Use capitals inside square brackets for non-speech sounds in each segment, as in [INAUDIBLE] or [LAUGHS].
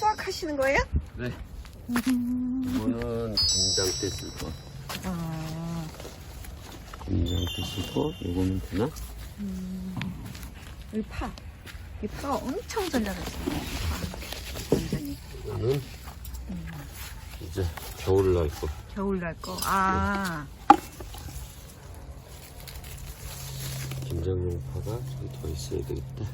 수확하시는 거예요? 네. 이거는 김장 때 쓸 거. 아, 김장 때 쓰고, 요거는 되나? 이 파. 이 파가 엄청 잘 나갔어요. 파. 완전히. 이거는 이제 겨울 날 거. 겨울 날 거. 아, 김장용 파가 좀 더 있어야 되겠다.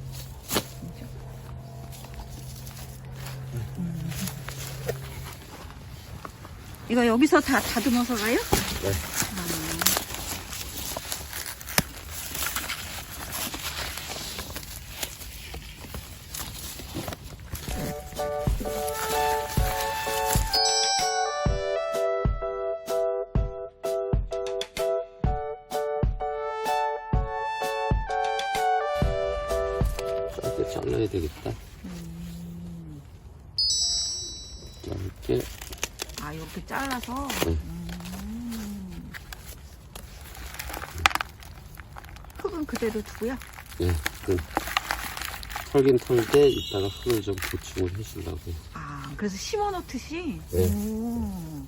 이거 여기서 다 다듬어서 가요? 네. 짧게 잘라야 되겠다. 짧게. 아, 이렇게 잘라서. 네. 음. 흙은 그대로 두고요. 예, 그 털긴 털되 이따가 흙을 좀 보충을 해주려고요. 아, 그래서 심어 놓듯이. 네. 오.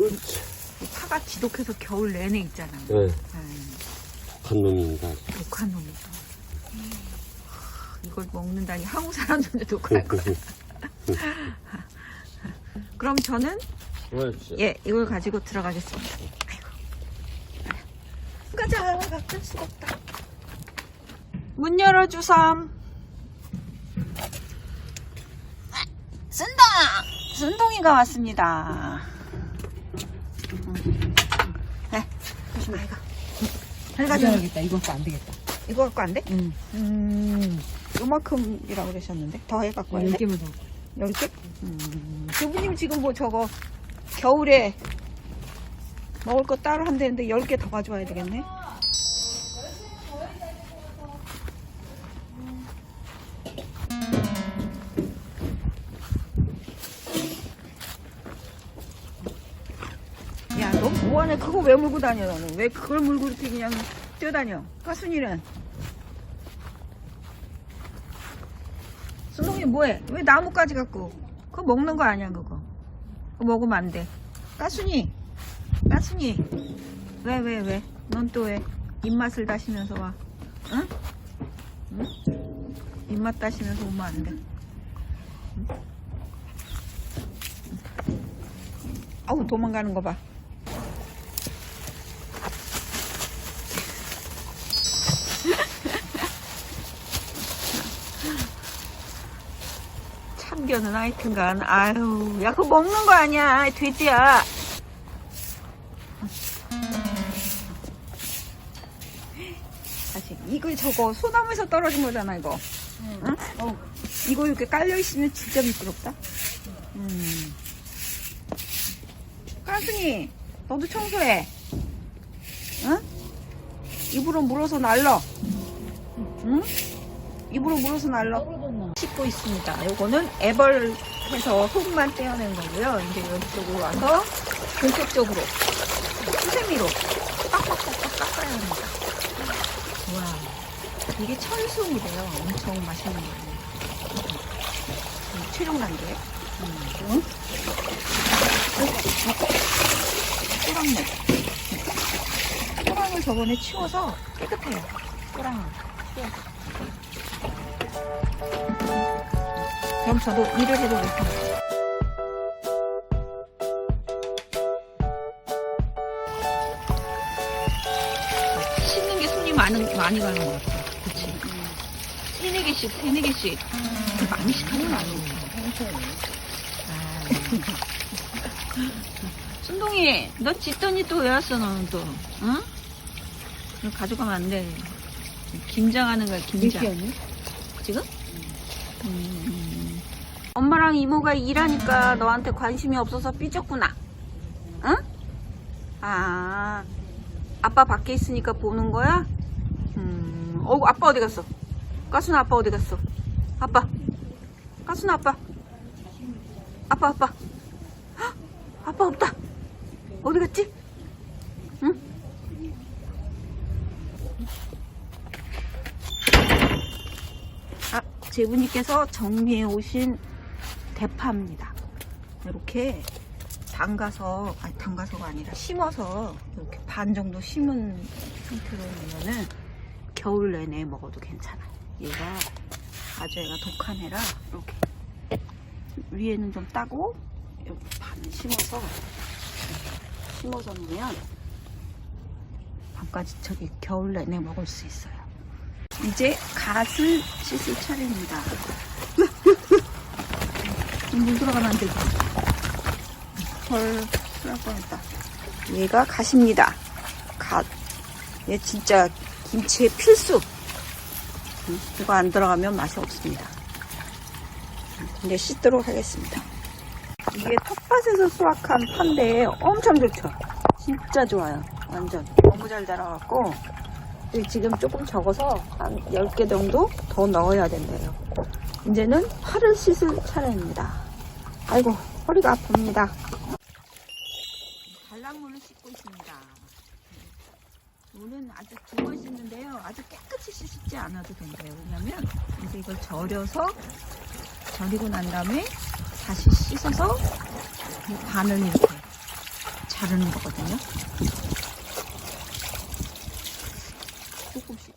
이 파가 지독해서 겨울 내내 있잖아요. 네, 네. 독한 놈입니다. 독한 놈이죠. 하, 이걸 먹는다니 한국 사람들도 독할 거. [LAUGHS] 그럼 저는 그렇지. 예 이걸 가지고 들어가겠습니다. 아이고. 가자. 끌 수가 없다. 문 열어주삼. 쓴동! 쓴동이가 왔습니다. 음. 네, 조심해, 이거. 잘 가져. 가져야겠다. 이거 갖고 안 되겠다. 이거 갖고 안 돼? 응. 음, 요만큼이라고 그러셨는데. 더 해 갖고 왔네? 10개만 더. 10개? 음, 교부님 지금 뭐 저거 겨울에 먹을 거 따로 한다는데 10개 더 가져와야 되겠네? 야, 너 뭐하냐? 그거 왜 물고 다녀, 너는? 왜 그걸 물고 이렇게 그냥 뛰어다녀? 가순이는? 순동이 뭐해? 왜 나무까지 갖고? 그거 먹는 거 아니야, 그거. 그거 먹으면 안 돼. 까순이! 까순이! 왜, 왜, 왜? 넌 또 왜? 입맛을 다시면서 와. 응? 응? 입맛 다시면서 오면 안 돼. 응? 아우, 도망가는 거 봐. 참견은 하여튼간 아유 야 그거 먹는 거 아니야 돼지야 다시 이거 저거 소나무에서 떨어진 거잖아 이거 응? 어. 이거 이렇게 깔려있으면 진짜 미끄럽다 음. 까순이 너도 청소해 응? 입으로 물어서 날러 응? 입으로 물어서 날러 씻고 있습니다. 요거는 애벌 해서 흙만 떼어낸 거고요. 이제 이쪽으로 와서 본격적으로 수세미로 빡빡빡빡 깎아야 합니다. 와, 이게 철수이래요. 엄청 맛있는 거예요. 최종 단계. 음, 꼬랑물. 꼬랑을 저번에 치워서 깨끗해요. 꼬랑을 그럼 저도 일을 해보겠습니다. 씻는 게 손이 많은, 많이 가는 것 같아. 그치? 세네 개씩, 세네 개씩. 많이 시키는 아니고. 아. 순동이, 너 짖더니 또 왜 왔어, 너는 또? 응? 이거 가져가면 안 돼. 김장하는 거야, 김장. 지금? 음. 엄마랑 이모가 일하니까 너한테 관심이 없어서 삐졌구나. 응? 아, 아빠 밖에 있으니까 보는 거야? 음, 어, 아빠 어디 갔어? 까순아 아빠 어디 갔어? 아빠. 까순아 아빠. 아빠, 아빠. 헉, 아빠 없다. 어디 갔지? 응? 아, 제부님께서 정리해 오신 대파입니다. 이렇게 담가서 아니 담가서가 아니라 심어서 이렇게 반 정도 심은 상태로 놓으면은 겨울 내내 먹어도 괜찮아요. 얘가 아주 애가 독한 애라 이렇게 위에는 좀 따고 이렇게 반 심어서 심어서 놓으면 밤까지 저기 겨울 내내 먹을 수 있어요. 이제 갓을 씻을 차례입니다. [LAUGHS] 물 들어가면 안 되지. 헐, 큰일 날 뻔했다. 얘가 갓입니다. 갓. 얘 진짜 김치의 필수. 음, 이거 안 들어가면 맛이 없습니다. 이제 씻도록 하겠습니다. 이게 텃밭에서 수확한 파인데 엄청 좋죠? 진짜 좋아요. 완전. 너무 잘 자라갖고. 지금 조금 적어서 한 10개 정도 더 넣어야 된대요. 이제는 파를 씻을 차례입니다. 아이고, 허리가 아픕니다. 달랑물을 씻고 있습니다. 물은 아주 두번 씻는데요. 아주 깨끗이 씻지 않아도 된대요. 왜냐면 이제 이걸 절여서 절이고 난 다음에 다시 씻어서 이 반을 이렇게 자르는 거거든요. 조금씩.